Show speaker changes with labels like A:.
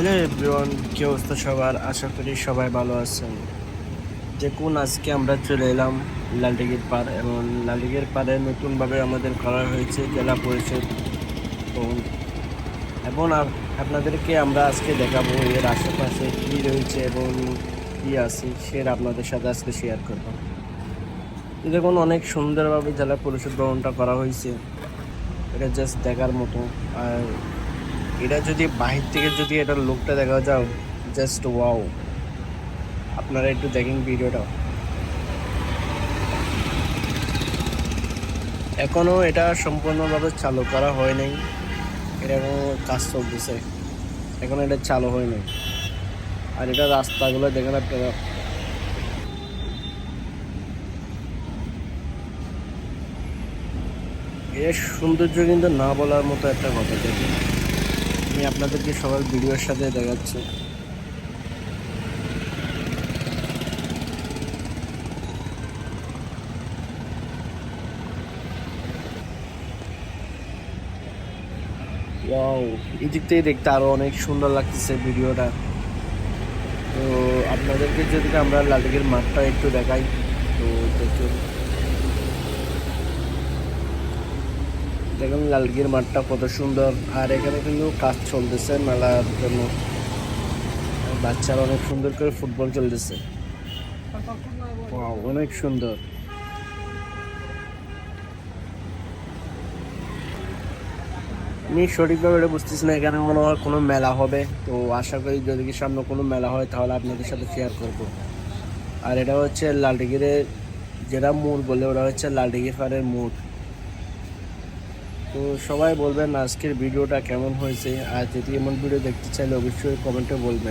A: Hello everyone, কি অবস্থা সবার? আশা করি সবাই ভালো আছেন। দেখুন, আজকে আমরা চলে এলাম লালদিঘির পার এবং লালদিঘির পারে নতুনভাবে আমাদের করা হয়েছে জেলা পরিষদ এবং আপ- আপনাদেরকে আমরা আজকে দেখাবো এর আশেপাশে কী রয়েছে এবং কী আছে সেটা আপনাদের সাথে আজকে শেয়ার করব। দেখুন, অনেক সুন্দরভাবে জেলা পরিষদ ভবনটা করা হয়েছে। এটা জাস্ট দেখার মতো। আর এটা যদি বাহির থেকে যদি এটা লোকটা দেখা যাও জাস্ট ওয়াও আপনারা একটু দেখেন ভিডিওটা এখনও এটা সম্পূর্ণভাবে চালু করা হয় নাই। এখনও কাজ চলতেছে। এখন এটা চালু হয় নাই। আর এটা রাস্তাগুলো দেখেন আপনারা। এর সৌন্দর্য কিন্তু না বলার মতো একটা কথা দেখুন। আমি আপনাদেরকে সবার ভিডিওর সাথে দেখাচ্ছি। এই থেকে দেখতে আরও অনেক সুন্দর লাগতেছে ভিডিওটা। তো আপনাদেরকে যদি আমরা লালদিঘির মাঠটা একটু দেখাই, তো দেখুন। দেখুন, লালগির মাঠটা কত সুন্দর। আর এখানে কিন্তু কাজ চলতেছে, মেলার জন্য। বাচ্চারা অনেক সুন্দর করে ফুটবল চলতেছে। অনেক সুন্দর। আমি সঠিকভাবে এটা বুঝতেছি না, এখানে মনে হয় কোনো মেলা হবে। তো আশা করি যদি কি সামনে কোনো মেলা হয়, তাহলে আপনাদের সাথে শেয়ার করব। আর এটা হচ্ছে লালডিগিরের যেটা মোড় বলে, ওটা হচ্ছে লালডিগির পাড়ের মোড়। তো সবাই বলবেন আজকের ভিডিওটা কেমন হয়েছে। আর যদি এমন ভিডিও দেখতে চাইলে অবশ্যই কমেন্টে বলবেন।